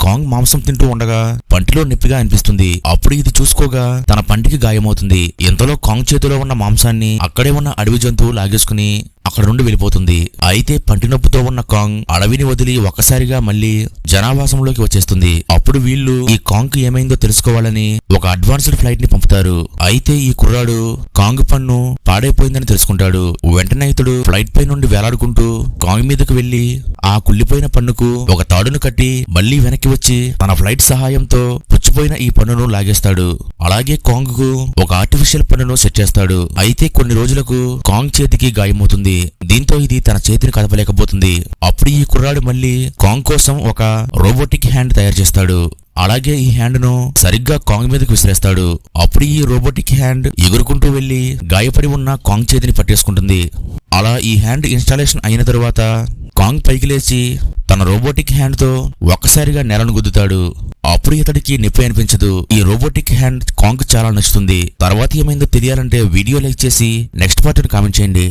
Kong మాంసం తింటూ ఉండగా పంటిలో నొప్పిగా అనిపిస్తుంది. అప్పుడు ఇది చూసుకోగా తన పంటికి గాయమవుతుంది. ఇంతలో కాంగ్ చేతిలో ఉన్న మాంసాన్ని అక్కడే ఉన్న అడవి జంతువు లాగేసుకుని అక్కడ నుండి వెళ్ళిపోతుంది. అయితే పంటి నొప్పితో ఉన్న కాంగ్ అడవిని వదిలి ఒక్కసారిగా మళ్ళీ జనావాసంలోకి వచ్చేస్తుంది. అప్పుడు వీళ్ళు ఈ కాంగ్కి ఏమైందో తెలుసుకోవాలని ఒక అడ్వాన్స్డ్ ఫ్లైట్ని పంపుతారు. అయితే ఈ కుర్రాడు కాంగ్ పన్ను పాడైపోయిందని తెలుసుకుంటాడు. వెంటనే ఇతడు ఫ్లైట్ పై నుండి వేలాడుకుంటూ కాంగ్ మీదకు వెళ్ళి ఆ కుళ్ళిపోయిన పన్నుకు ఒక తాడును కట్టి మళ్ళీ వెనక్కి వచ్చి తన ఫ్లైట్ సహాయంతో పుచ్చిపోయిన ఈ పన్నును లాగేస్తాడు. అలాగే కాంగ్కు ఒక ఆర్టిఫిషియల్ పన్నును సెట్ చేస్తాడు. అయితే కొన్ని రోజులకు కాంగ్ చేతికి గాయమవుతుంది. దీంతో ఇది తన చేతిని కదపలేకపోతుంది. అప్పుడు ఈ కుర్రాడు మళ్ళీ కాంగ్ కోసం ఒక రోబోటిక్ హ్యాండ్ తయారు చేస్తాడు. అలాగే ఈ హ్యాండ్ను సరిగ్గా కాంగ్ మీదకి విసిరేస్తాడు. అప్పుడు ఈ రోబోటిక్ హ్యాండ్ ఎగురుకుంటూ వెళ్ళి గాయపడి ఉన్న కాంగ్ చేతిని పట్టేసుకుంటుంది. అలా ఈ హ్యాండ్ ఇన్స్టాలేషన్ అయిన తరువాత కాంగ్ పైకి లేచి తన రోబోటిక్ హ్యాండ్తో ఒక్కసారిగా నేలను గుద్దుతాడు. అప్పుడు ఇతడికి నొప్పి అనిపించదు. ఈ రోబోటిక్ హ్యాండ్ కాంగ్ చాలా నచ్చుతుంది. తర్వాత ఏమైందో తెలియాలంటే వీడియో లైక్ చేసి నెక్స్ట్ పార్ట్ కామెంట్ చేయండి.